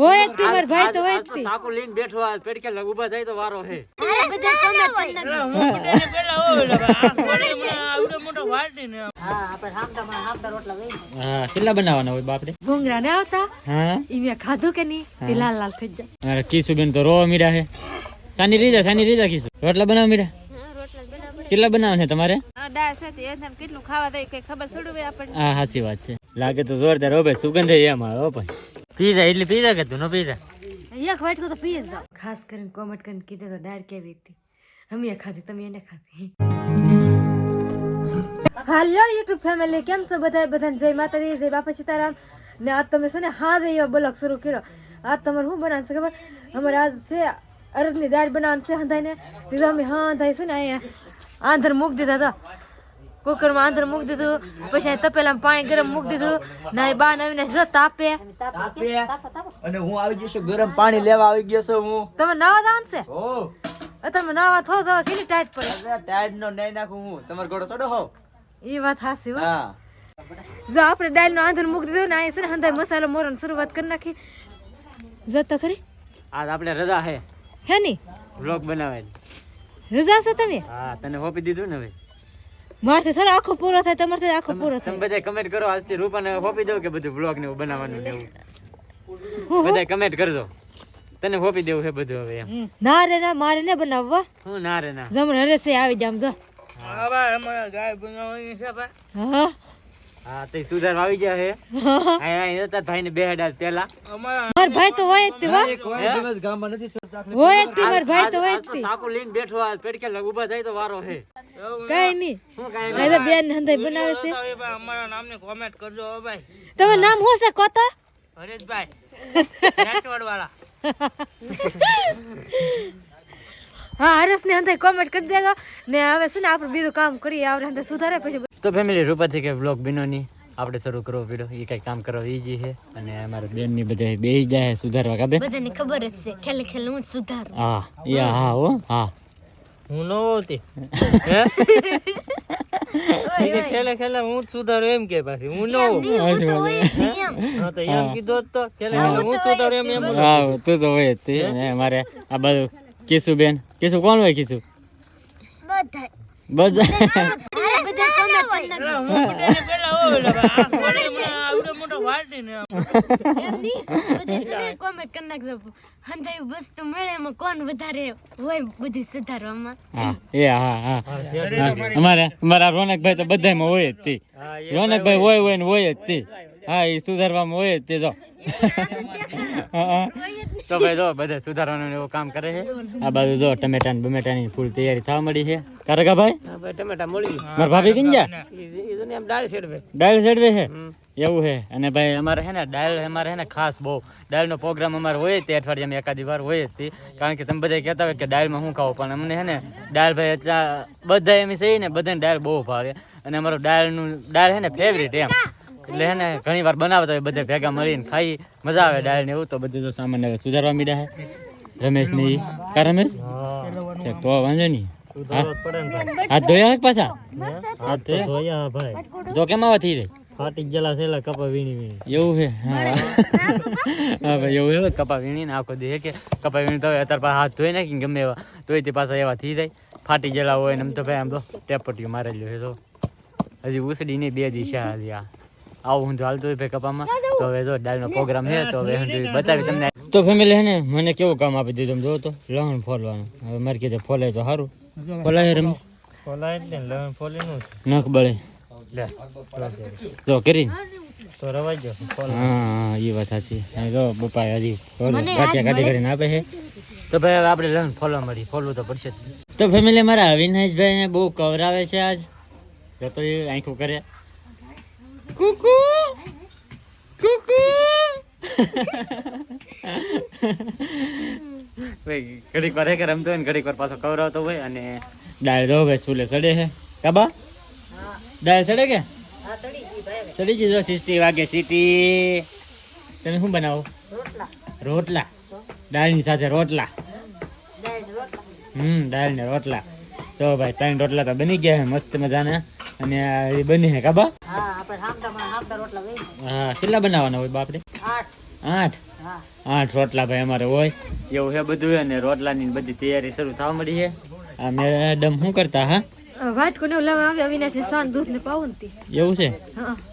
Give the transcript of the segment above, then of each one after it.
હોય તી ભાઈ તો હોય તી સાકુ લઈને બેઠો આ પેડકે લગ ઊભા થાય તો વારો હે. હા કેટલા બનાવવાના હોય બાપડે ભૂંગરા ને આવતા? હા? ઈ મે ખાધું કે નહીં? તે લાલ લાલ થઈ જાય. અરે કીસુબેન તો રોવા મીરા હે. સાની રીજા સાની રીજા કીસુ. રોટલા બનાવ મીરા કેટલા બનાવવા છે તમારે? કેટલું ખાવા દે કઈ ખબર છોડવે આપણને. હા સાચી વાત છે. લાગે તો જોરદાર હો ભાઈ સુગંધ હે એમાં હો ભાઈ. પીઝા એટલે પીઝા કે તું નો પીઝા એક વાટકો તો પીએ જાવ ખાસ કરીને કોમેન્ટ કરીને કીધે તો ડાયર કેવી હતી. અમે ખાધી તમે એને ખાધી. હાલો યુટ્યુબ ફેમિલી કેમ છો બધા બધાને જય માતાજી જય બાપા સીતારામ. ને આજ તમે છે ને હા એવા બ્લોગ શરૂ કર્યો. આજ તમારે શું બનાવશે છે ખબર? અમારે આજ છે અરદની દાળ બનાવવાનું છે હંધાઈને. દીધું અમે હા હંધાઈ છે ને અહીંયા આંધર મૂકી દીધા હતા. કુકરમાં અંદર મૂકી દીધું. પછી તપેલા તપેલામાં પાણી ગરમ મૂકી દીધું. ના એ બાન આવીને જતા તાપે. અને હું આવી ગયો છું ગરમ પાણી લેવા આવી ગયો છું હું. તમે નવા દાન છે? ઓ તમે નવા થો તો કેટલી ટાઈટ પડે? ટાઈટ નો નહીં નાખું હું. તમારો ઘોડો ચડો હો. એ વાત હાસી હો. હા. જો આપણે દાળ નો આંધણ મૂકી દીધું ને અહીં છે ને હંધાઈ મસાલો મોરન શરૂઆત કરી નાખી. જો તો ખરી. આજ આપણે રજા હે. હે ની? વ્લોગ બનાવેલ રજા છે તમે હા તને હોપી દીધું ને હવે. મારથી થોડો આખો પૂરો થાય તમારથી આખો પૂરો તમે થાય. બધા કમેન્ટ કરો આજથી રૂપાને હોપી દઉં કે બધું વ્લોગ ને એવું બનાવવાનું ને એવું? બધા કમેન્ટ કરજો. તને હોપી દેવું છે બધું હવે એમ. ના રે ના મારે ને બનાવવા. હું ના રે ના. જમણ હરે આવી જામ તો હા હા. તે સુધાર આવી ગયા હે અહીંયા અહીંયા હતા ને બે હેડા પેલા માર ભાઈ તો હોય તે હો. કોઈ દિવસ ગામમાં નથી ચડતા હોય તે માર ભાઈ તો હોય આજ જ તો તે. સાકુ લઈને બેઠો આ પેડકે લગ ઊભા થાય તો વારો હે કઈ નહીં. હું કાંઈ આ તો બેન હંધાઈ બનાવે છે. અમારા નામને કોમેન્ટ કરજો હો ભાઈ. તમારું નામ શું છે કોતા? હરેશભાઈ. વાળા હા હરેશ ને અંદર કોમેન્ટ કરી દેજો. ને હવે છે ને આપણે બીજું કામ કરીએ આવડે સુધારે પછી તો ફેમિલી રૂપાથી કે વ્લોગ બિનોની આપણે શરૂ કરવો પડ્યો. એ કઈ કામ કરવા ઈજી છે. અને અમારા બેનની બધા બે જાય સુધારવા કાબે બધાને ખબર જ છે. ખેલે ખેલે હું સુધાર. હા યા હા હો હા હું. નો હોતી ખેલે ખેલે હું જ સુધારું એમ કે પાછી. હું નો હું તો એમ. કીધો તો. ખેલે ખેલે હું સુધારું એમ એમ હા તું તો હોય તે. મારે અમારે આ બધું કીસુ બેન કીસુ કોણ હોય કીસુ? બધા બધી સુધારવામાં હા એ હા હા હા. અમારે અમારા રોનકભાઈ તો બધામાં હોય જ તે. રોનકભાઈ હોય હોય ને હોય જ તે. હા એ સુધારવામાં હોય જ તે. જો. તો ભાઈ જો બધા સુધારવાનું એવું કામ કરે છે આ બાજુ જો ટમેટા ને બમેટાની ફૂલ તૈયારી થવા મળી છે કારકા ભાઈ ટમેટા મળી મારા ભાભી કીન જા ને દાળ શેડવે દાળ ચડવે છે એવું છે અને ભાઈ અમારે છે ને દાળ અમારે છે ને ખાસ બહુ દાળનો પ્રોગ્રામ અમારે હોય તે અઠવાડિયામાં એકાદી વાર હોય જ કારણ કે તમે બધા કહેતા હોય કે ડાયલમાં શું ખાવું પણ અમને છે ને દાળ ભાઈ એટલા બધા એમ છે ને બધાને ડાયલ બહુ ભાવે અને અમારો દાળનું દાળ છે ને ફેવરિટ એમ એટલે ને ઘણી વાર બનાવતા હોય બધા ભેગા મળીને ખાઈ મજા આવે દાળ ને એવું તો બધું તો સામાન હવે સુધારવા મીડા છે રમેશ ને કા રમેશ? તો વાંધો નહીં. હાથ ધોયા પાછા? હાથ ધોયા? ધોયા ભાઈ તો કેમ આવા થઈ જાય? ફાટી ગયેલા છેલ્લા કપા વીણી વીણી. એવું છે હા. ભાઈ એવું એવું કપા વીણીને આખો દે કે કપા વીણી તો અત્યારે પાછા હાથ ધોઈ નાખી ગમે એવા તોય તે પાછા એવા થઈ જાય. ફાટી ગયેલા હોય ને આમ તો ભાઈ આમ તો ટેપટીઓ મારેલું છે તો. હજી ઉસડી નહીં બે દિવસ હજી આ. આવું હું હાલતો હોય ભાઈ કપામાં તો હવે જો ડાલનો પ્રોગ્રામ છે તો હવે હું બતાવી તમને. તો ફેમિલી હે ને મને કેવું કામ આપી દીધું જો તો. લહણ ફોલવાનું. હવે મારે કીધે ફોલાય તો સારું ફોલાય રમ. ફોલાય ને લવણ ફોલીનું નખ બળે. જો કરી. તો રવાઈ જો હા એ વાત સાચી. જો બપા હજી ફોલો ગાંઠિયા કાઢી કરીને આપે છે. તો ભાઈ હવે આપણે લઈને ફોલવા મળી ફોલવું તો પડશે. તો ફેમિલી મારા અવિનાશભાઈ ને બહુ કવરાવે છે આજ. જો તો એ આંખું કરે. કુકુ કુકુ ભાઈ ઘડીક વાર એક રમતો હોય ને ઘડીક વાર પાછો કવરાવતો હોય અને ડાળ જો ભાઈ સુલે ચડે છે. કાબા? ડાળ ચડે કે? ચડી ગઈ જો સિસ્ટી વાગે સીટી તમે શું બનાવો? રોટલા. દાળની સાથે રોટલા. હમ દાળ ને રોટલા. તો ભાઈ ત્રણ રોટલા તો બની ગયા હે મસ્ત મજાના. અને એ બની હે કાબા? હા કેટલા બનાવવાના હોય બાપડે આઠ. આઠ? રોટલા ભાઈ અમારે હોય. એવું છે બધું અને ને રોટલાની બધી તૈયારી શરૂ થવા મળી છે. આ મેડમ શું કરતા હા? વાટકો ને એવું આવે અવિનાશ ને સાંજ દૂધ ને પાવું ને એવું છે?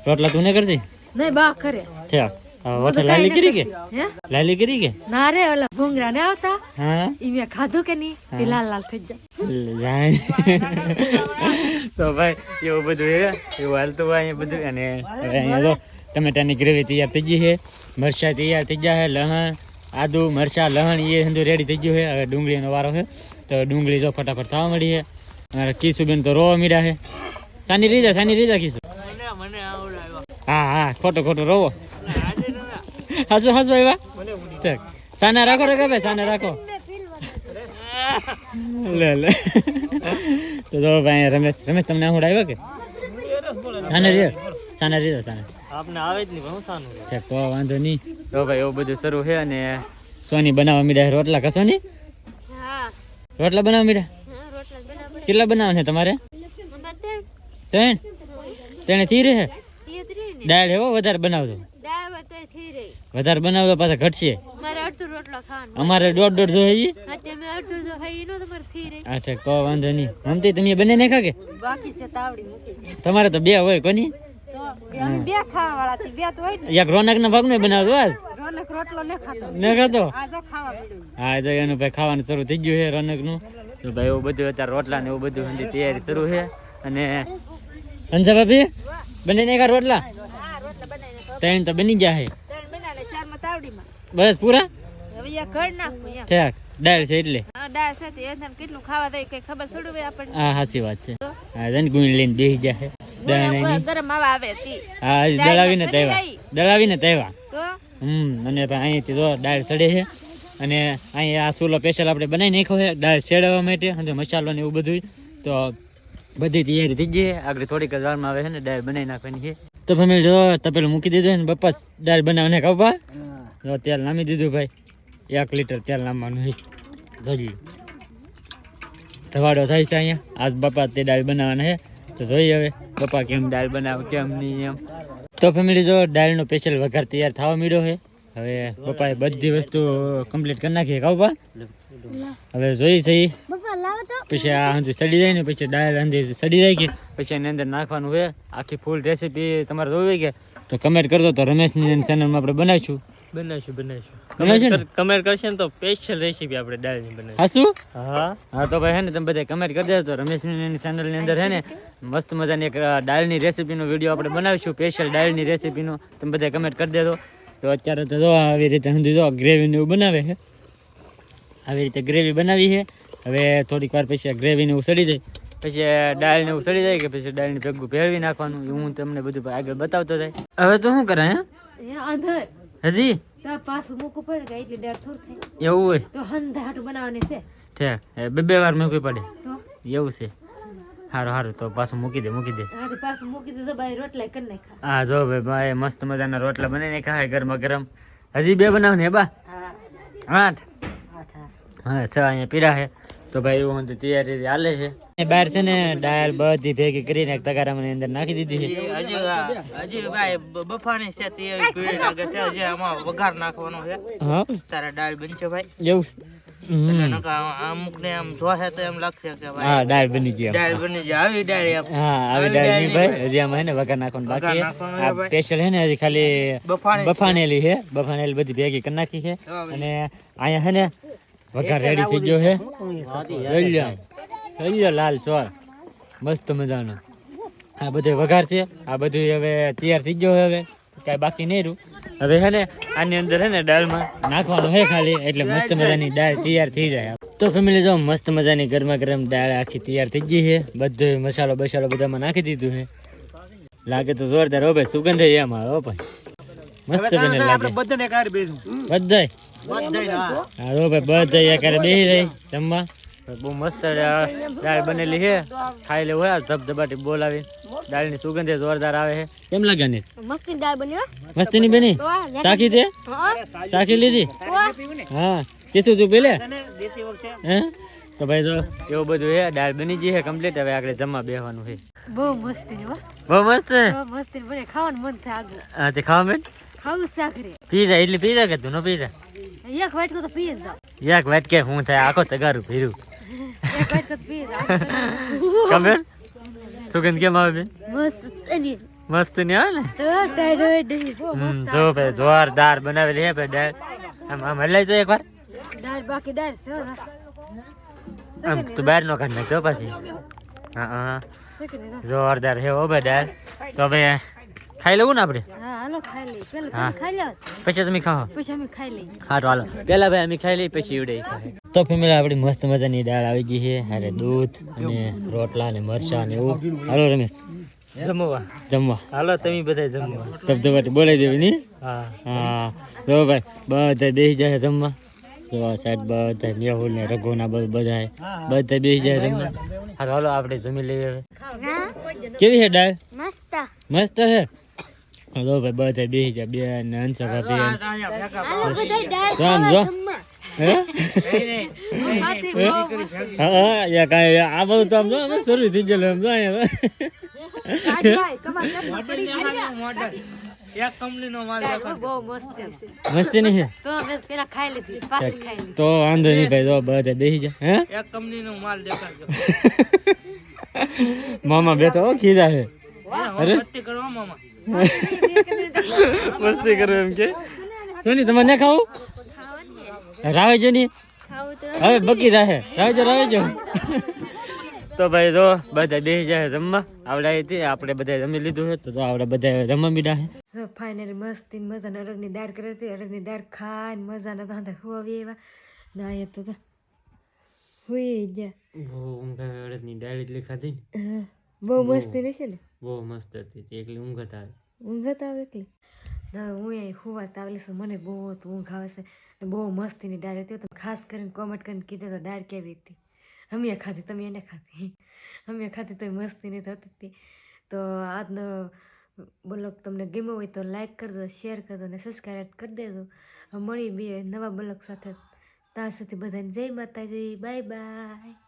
રોટલા તું ને કરતી? નહીં બા કરે. થયા લાલી કરી કે? લાલી કરી કે? ના રે ઓલા ભૂંગરા ને આવતા. હા. ઈ મેં ખાધું કે નહીં તે લાલ લાલ થઈ જાય. જાય તો ભાઈ એવું બધું એવું હાલતું હોય બધું. અને હવે અહીંયા તો ટમેટાની ગ્રેવી તૈયાર થઈ ગઈ છે. મરચાં તૈયાર થઈ ગયા છે લહણ આદુ મરચાં લહણ એ બધું રેડી થઈ ગયું છે. હવે ડુંગળીનો વારો છે. તો ડુંગળી જો ફટાફટ થવા મળી છે. અમારા કિશુબેન તો રોવા મીડા છે. સાની રીજા સાની રીજા કિશુ હા હા ખોટો ખોટો રોવો. હસુ હસુ આવ્યા. સાના રાખો રે ભાઈ સાના રાખો. લે લે. તો જો ભાઈ રમેશ રમેશ તમને હું આવ્યો કે? સાને રે સાને રે સાને. આપને આવે જ નહીં હું સાનું છે તો વાંધો નહીં. તો ભાઈ એવું બધું શરૂ છે અને સોની બનાવવા મીડા રોટલા કસો ની હા. રોટલા બનાવવા મીડા. કેટલા બનાવવા છે તમારે? ત્રણ. ત્રણે? થી રહે દાળ એવો વધારે બનાવજો. વધારે બનાવજો પાછા ઘટશે. અમારે દોઢ દોઢ જોઈએ અચ્છા તો વાંધો નહીં. મમતી તમે બને નાખા ખા કે બાકી છે તાવડી મૂકી. તમારે તો બે હોય કોની? એક રોનક ના. ભાગ નો બનાવતો આજ રોનક રોટલો ને ખાતો. ન ખાતો? આ જો ખાવા પડ્યું હા તો એનું ભાઈ ખાવાનું શરૂ થઈ ગયું છે રોનકનું તો ભાઈ એવું બધું અત્યારે રોટલા ને એવું બધું હંધી તૈયારી શરૂ છે. અને અંજા ભાભી બને નહીં રોટલા? ત્રણ તો બની ગયા છે. બસ પૂરા? ઠેક દાળ છે એટલે. એને હા સાચી વાત છે. હા જઈને ગુણ લઈને બેસી ગયા છે. ગરમ આવા આવે હા દળાવીને તૈવા દળાવીને તૈવા તો? હમ અને ભાઈ અહીંયાથી જો દાળ ચડે છે. અને અહીંયા આ સુલો સ્પેશિયલ આપણે બનાવી નાખ્યો છે દાળ ચડાવવા માટે અને મસાલો ને એવું બધું તો બધી તૈયારી થઈ ગઈ આગળ થોડીક જ વારમાં આવે છે ને દાળ બનાવી નાખવાની છે. તો જો તપેલું મૂકી દીધું ને બપાસ દાળ બનાવને કપા જો તેલ નામી દીધું ભાઈ. એક લીટર તેલ નામવાનું છે. જોઈ ધવાડો થાય છે અહીંયા. આજ બપાસ તે દાળ બનાવવાના છે. તો જોઈએ હવે. પપ્પા કેમ દાળ બનાવે કેમ નહીં એમ. તો ફેમિલી જો દાળનો સ્પેશિયલ વઘાર તૈયાર થવા માંડ્યો છે. હવે પપ્પાએ બધી વસ્તુ કમ્પ્લીટ કરી નાખી કાઉ પા. હવે જોઈ છે ઈ. પપ્પા લાવો તો. પછી આ હંધી સડી જાય ને પછી દાળ હંધી સડી જાય કે. પછી એની અંદર નાખવાનું હોય આખી ફૂલ રેસીપી તમારે જોવી કે? તો કમેન્ટ કરજો તો રમેશની ચેનલમાં આપણે બનાવીશું. બનાવીશું બનાવીશું? કમેન્ટ કરશે ને તો સ્પેશિયલ રેસીપી આપણે ડાળની હા શું? હા. હા તો ભાઈ હે ને તમે બધા કમેન્ટ કરી દેજો. રમેશ ચેનલની અંદર હે ને મસ્ત મજાની એક અ, દાળની રેસીપીનો વીડિયો આપણે બનાવીશું. સ્પેશિયલ રેસીપી રેસીપીનો તમે બધા કમેન્ટ કરી દેજો. તો અત્યારે તો જો આવી રીતે સમજી જો ગ્રેવીને એવું બનાવે છે. આવી રીતે ગ્રેવી બનાવી છે. હવે થોડીક વાર પછી ગ્રેવીને એવું સડી જાય. પછી દાળને એવું સડી જાય કે પછી દાળને ભેગું ભેળવી નાખવાનું. હું તમને બધું આગળ બતાવતો જાય. હવે તો શું કરે હે? આંધર. હજી? તો પાછું મૂકવું પડે કે એટલે ડર થોડું થાય. એવું હોય? તો હંધા બનાવવાની છે. ઠેક બે બે વાર મૂકવી પડે. તો? એવું છે. સારું સારું તો પાછું મૂકી દે મૂકી દે. આજે પાછું મૂકી દીધો ભાઈ રોટલા કરી હા જો ભાઈ ભાઈ મસ્ત મજાના રોટલા બનાવીને ખાય ગરમા ગરમ. હજી બે બનાવ ને બા? આઠ? હા. છ અહીંયા પીડા છે. તો ભાઈ એવું તો તૈયારી હાલે છે. બહાર છે ને દાળ બધી ભેગી કરીને તગારામાં અંદર નાખી દીધી છે. હજી હજી ભાઈ બ- બફાણી છે તે એવી પીળી લાગે છે હજી આમાં વઘાર નાખવાનો છે. હા? તારે દાળ બનશે ભાઈ? એવું છે? હમ. નકા અમુક ને આમ જોશે તો એમ લાગશે કે ભાઈ હા દાળ બની ગઈ આમ. દાળ બની જાય આવી દાળ એમ. હા આવી દાળ નહીં ભાઈ હજી આમાં હે ને વઘાર નાખવાનું બાકી છે. નાખવાનું આ સ્પેશિયલ છે ને હજી ખાલી બફાણી બફાણેલી છે બફાણેલી બધી ભેગી કરી નાખી છે. અને અહીંયા છે ને વઘાર રેડી થઈ ગયો છે. જોઈ લો લાલ ચોર. મસ્ત મજાનો. આ બધું વઘાર છે. આ બધું હવે તૈયાર થઈ ગયો હવે. કાંઈ બાકી નહીં રહ્યું. હવે હે ને આની અંદર હે ને દાળમાં નાખવાનું હે ખાલી એટલે મસ્ત મજાની દાળ તૈયાર થઈ જાય. તો ફેમિલી જો મસ્ત મજાની ગરમા ગરમ દાળ આખી તૈયાર થઈ ગઈ છે. બધો મસાલો બસાલો બધામાં નાખી દીધું છે. લાગે તો જોરદાર હો ભાઈ સુગંધ એમ આવે હો ભાઈ. મસ્ત બને લાગે. બધાને કાર બેસું. બધાય. હા. તો ભાઈ બધા એકારે બેસી રહી જમવા. બહુ મસ્ત દાળ બનેલી છે. ખાઈ લેવું હોય ધબધબાટી બોલાવી દાળની સુગંધ એ જોરદાર આવે છે. કેમ લાગે ને? મસ્તી દાળ બની મસ્તી ની બની? સાખી તે સાખી લીધી? હા. કીધું તું પેલે? હે? તો ભાઈ તો એવું બધું છે દાળ બની ગઈ છે કમ્પ્લીટ હવે આગળ જમવા બેહવાનું છે. બહુ મસ્તી હો. બહુ મસ્ત મસ્તી. બને ખાવાનું મન થાય આગળ. હા તે ખાવા બેન ખાવું સાખરી પીઝા એટલે પીઝા કે તું નો પીઝા? એક વાટકો તો પીઝા એક વાટકે હું થાય આખો તગારું ભીરું જ જાઓ ખબર સુગંધ કેમ આવે બેન મસ્તની આવે ને જો ભાઈ જોરદાર બનાવેલી હે ભાઈ દાળ આમ આમ હલાઈ તો એકવાર દાળ બાકી દાળ છે આમ તું બહાર નો કાઢ નાખજો પાછી પછી હા હા. જોરદાર હે ઓ ભાઈ દાળ તો હવે ખાઈ લેવું ને આપણે? હા હાલો ખાઈ લઈ પેલા હા. તમે ખાઈ લો પછી તમે ખાઓ. પછી અમે ખાઈ હારું હાલો. પેલા ભાઈ અમે ખાઈ લઈ પછી ઈવડે તો ફેમિલી આપણી મસ્ત મજાની દાળ આવી ગઈ છે. હારે દૂધ અને રોટલા અને મરચા ને એવું. હાલો રમેશ. જમવા. જમવા. હાલો તમે બધા જમવા. ધબધબાટી બોલાવી દેવી ની? હા. હા. જો ભાઈ બધા બેસી જાય જમવા. જો આ બધા મેહુલ ને રઘુના બધા બધા બેસી જાય જમવા. હાલો હાલો આપણે જમી લઈએ હવે. કેવી છે દાળ? મસ્ત. મસ્ત છે? હાલો ભાઈ બધા બેસી જાય બે ને હંસા ભાભી રામ જો આ બધું તો આમ જો અમે શરૂ થઈ ગયેલું આમ જો મસ્ત છે મસ્તી નહીં છે તો તો વાંધો નહીં ભાઈ જો બધા બેસી જાય હે એક કંપની નો માલ દેખાડજો મામા બેઠો હો, ખીરા છે હવે મસ્તી કરો હો મામા મસ્તી કરો એમ કે. સોની તમારે ના ખાવું રાવે જો ની. હવે બકી જાહે. રાવે જો રાવે જો. તો ભાઈ જો બધા બેસી જાય જમવા. આવડે હતી આપણે બધા જમી લીધું છે તો આપણે બધા જમવા મીડા છે ફાઇનલી મસ્તી મજાને અડગની દાળ કરી હતી. અરગની દાળ ખાઈને મજાના તો હાથે હુવાવી એવા ના એ તો તો હુઈ ગયા. બહુ ઊંઘ અડદની દાળ એટલી ખાધી ને. બહુ મસ્તી રહેશે ને. બહુ મસ્ત હતી એકલી ઊંઘ આવે. ઊંઘ આવે એટલી ના, હું અહીં હુવા તાવલી છું, મને બહુ ઊંઘ આવે છે અને બહુ મસ્તીની ડાર હતી તો ખાસ કરીને કોમેન્ટ કરીને કીધું તો ડાર કેવી હતી? અમે ખાધી તમે એને ખાધી અમે ખાધી તો મસ્તી નહીં થતી હતી. તો આજનો બ્લોગ તમને ગમ્યો હોય તો લાઈક કરજો શેર કરજો અને સબસ્ક્રાઈબ કરી દેજો. હવે મળી બે નવા બ્લોગ સાથે, ત્યાં સુધી બધાને જય માતાજી બાય બાય